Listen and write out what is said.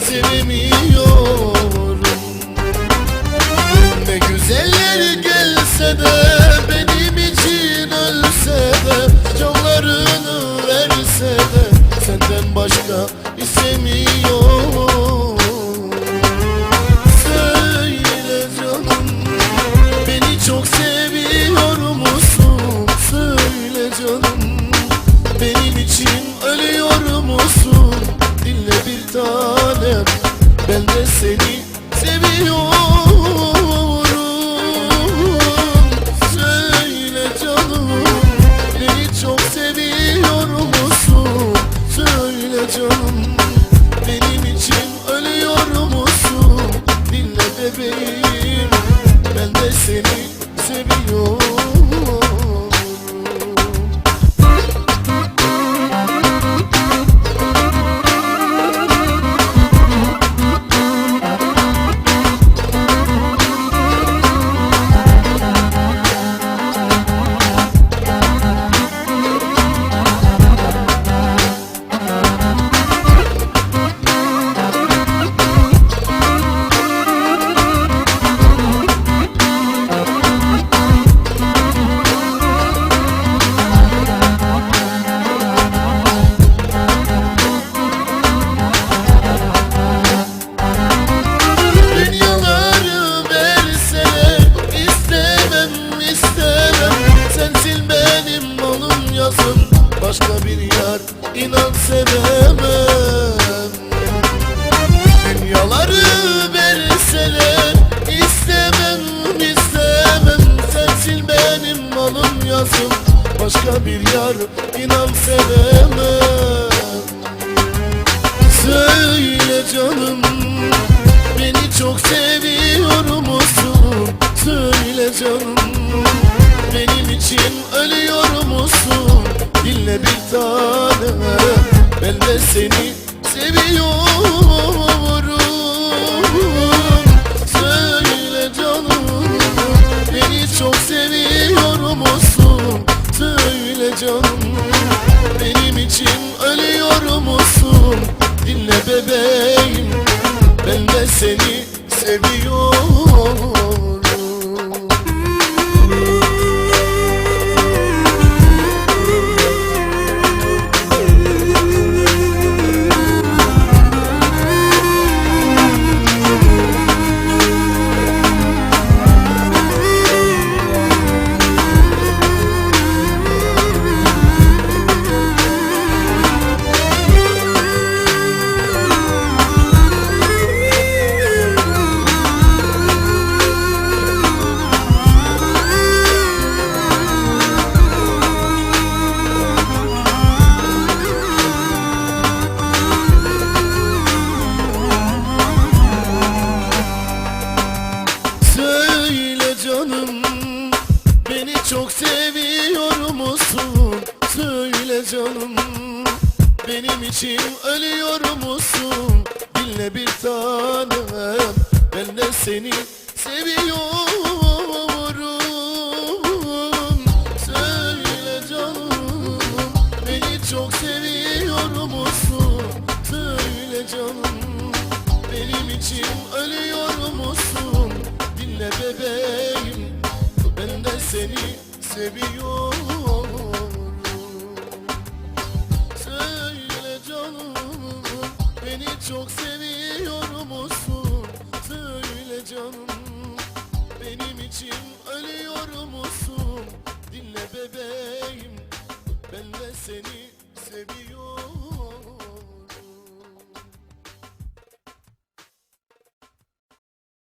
sevmiyorum. Ne güzelleri gelse de benim için ölse de Canlarını verse de senden başka istemiyorum Ben de seni seviyorum Söyle canım Beni çok seviyor musun? Söyle canım Benim için ölüyor musun? Dinle bebeğim Başka bir yar inan sevemem Dünyaları verseler istemem istemem Sensin benim malım yazım Başka bir yar inan sevemem Söyle canım Beni çok seviyor musun? Söyle canım Benim için ölüyor musun? Dinle bir tanem Ben de seni seviyorum Söyle canım Beni çok seviyor musun? Söyle canım Benim için ölüyor musun? Dinle bebeğim Ben de seni seviyorum canım Benim için ölüyor musun? Dinle bir tanem Ben de seni seviyorum Söyle canım Beni çok seviyor musun? Söyle canım benim için ölüyor musun? Dinle bebeğim Ben de seni seviyorum çok seviyor musun? Söyle canım Benim için ölüyor musun? Dinle bebeğim Ben de seni seviyorum